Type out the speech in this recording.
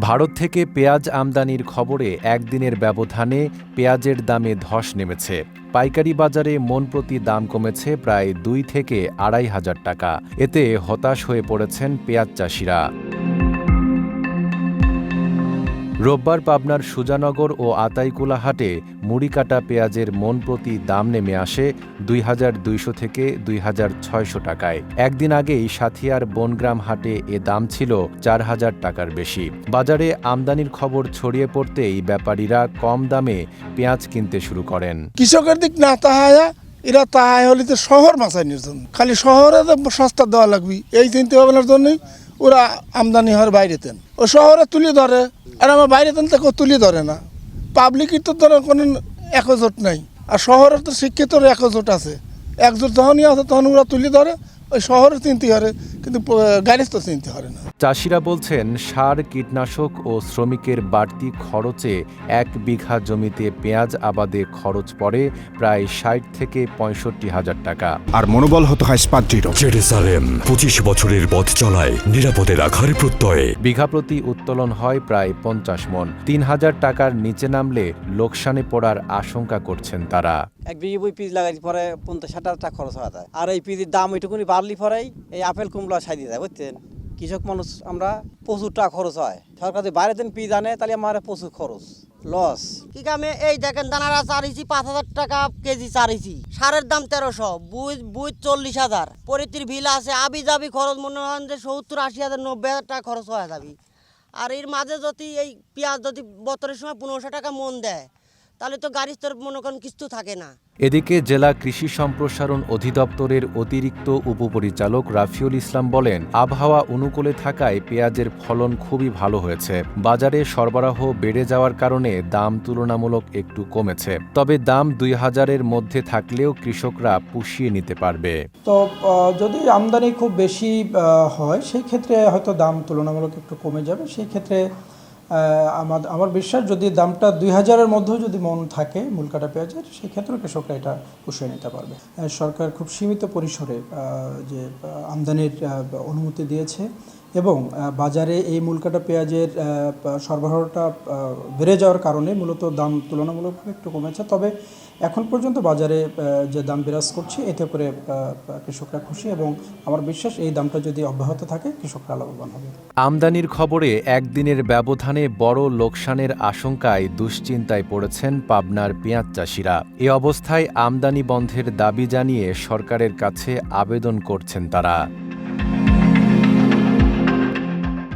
ভারত থেকে পেঁয়াজ আমদানির খবরে একদিনের ব্যবধানে পেঁয়াজের দামে ধস নেমেছে। পাইকারি বাজারে মন প্রতি দাম কমেছে প্রায় দুই থেকে আড়াই হাজার টাকা। এতে হতাশ হয়ে পড়েছেন পেঁয়াজ চাষিরা। রোববার পাবনার সুজানগর ও আতাইকুলা হাটে মুড়ি কাটা পেঁয়াজের মন প্রতি দাম নেমে আসে দুই হাজার দুইশো থেকে দুই হাজার ছয়শো টাকায়। একদিন আগেই সাথিয়ার বনগ্রাম হাটে এ দাম ছিল চার হাজার টাকার বেশি। বাজারে আমদানির খবর ছড়িয়ে পড়তেই ব্যাপারীরা কম দামে পেঁয়াজ কিনতে শুরু করেন। কৃষকের দিক না তাহায়া, এরা তাহায় হলে তো শহর মাসাইনের জন্য। খালি শহরে সস্তা দেওয়া লাগবে। এই চিন্তা ভাবনার জন্যই ওরা আমদানি হওয়ার বাইরেতেন ও শহরে তুলে ধরে, আর আমার বাইরেতেন তো কেউ তুলে ধরে না। পাবলিকের তো ধরো কোনো একজোট নাই। আর শহরে তো শিক্ষিতর একজোট আছে। একজোট যখনই আছে তখন ওরা তুলে ধরে, ওই শহরে তিনটি পারে কিন্তু গাড়ি তো চিনতে পারে না। চাষিরা বলছেন সার কীটনাশক ও শ্রমিকের বাড়তি খরচে এক বিঘা জমিতে পেঁয়াজ আবাদে খরচ পড়ে প্রায় ষাট থেকে পঁয়ষট্টি হাজার টাকা। আর মনোবল হতে হয় স্পাত দৃঢ় জেরুসালেম পঁচিশ বছরের পথ চলায় নিরাপদে রাখার প্রত্যয়ে। বিঘা প্রতি উত্তোলন হয় প্রায় পঞ্চাশ মন। তিন হাজার টাকার নিচে নামলে লোকসানে পড়ার আশঙ্কা করছেন তারা। এক বিঘে বই পিস লাগাইলে পরে পঞ্চাশ ষাট হাজার টাকা খরচ হওয়া যায়। আর এই পিসের দাম ওইটুকুনি বাড়লি পরেই এই আপেল কুমড়া সাইডে যায়, বুঝছেন? কৃষক মানুষ, আমরা প্রচুর টাকা খরচ হয়। সরকার যদি বাইরে দিন পিস আনে তাহলে আমার প্রচুর খরচ লস কি কামে? এই দেখেন দানারা চারিছি, পাঁচ হাজার টাকা কেজি চারিছি। সারের দাম তেরোশো বুই বুঝ চল্লিশ হাজার। পরিতির ভিল আছে, আবি যাবি খরচ, মনে হয় যে সত্তর, আশি হাজার, নব্বই হাজার টাকা খরচ হয়ে যাবি। আর এর মাঝে যদি এই পেঁয়াজ যদি বতরের সময় পনেরোশো টাকা মন দেয় তাহলে তো গাড়ির তোর মনে করেন কিছু থাকে না। এদিকে জেলা কৃষি সম্প্রসারণ অধিদপ্তরের অতিরিক্ত উপপরিচালক রাফিউল ইসলাম বলেন আবহাওয়া অনুকূলে থাকায় পেঁয়াজের ফলন খুবই ভালো হয়েছে। বাজারে সরবরাহ বেড়ে যাওয়ার কারণে দাম তুলনামূলক একটু কমেছে। তবে দাম দুই হাজারের মধ্যে থাকলেও কৃষকরা পুষিয়ে নিতে পারবে। তো আহ, যদি আমদানি খুব বেশি আহ, হয় সেই ক্ষেত্রে হয়তো দাম তুলনামূলক একটু কমে যাবে। সেই ক্ষেত্রে আমার আমার বিশ্বাস যদি দামটা দুই হাজারের মধ্যেও যদি মন থাকে মূল কাটা পেঁয়াজের সেক্ষেত্রে কৃষকরা এটা পুষিয়ে নিতে পারবে। সরকার খুব সীমিত পরিসরে যে আমদানির অনুমতি দিয়েছে। এবং বাজারে এই মূল কাটা পেঁয়াজের সরবরাহটা বেড়ে যাওয়ার কারণে মূলত দাম তুলনামূলকভাবে একটু কমেছে। তবে এখন পর্যন্ত বাজারে যে দাম বিরাজ করছে, এতে করে কৃষকরা খুশি এবং আমার বিশ্বাস এই দামটা যদি অব্যাহত থাকে, কৃষকরা লাভবান হবে। আমদানির খবরে একদিনের ব্যবধানে বড় লোকসানের আশঙ্কায় দুশ্চিন্তায় পড়েছেন পাবনার পেঁয়াজ চাষিরা। এ অবস্থায় আমদানি বন্ধের দাবি জানিয়ে সরকারের কাছে আবেদন করছেন তারা।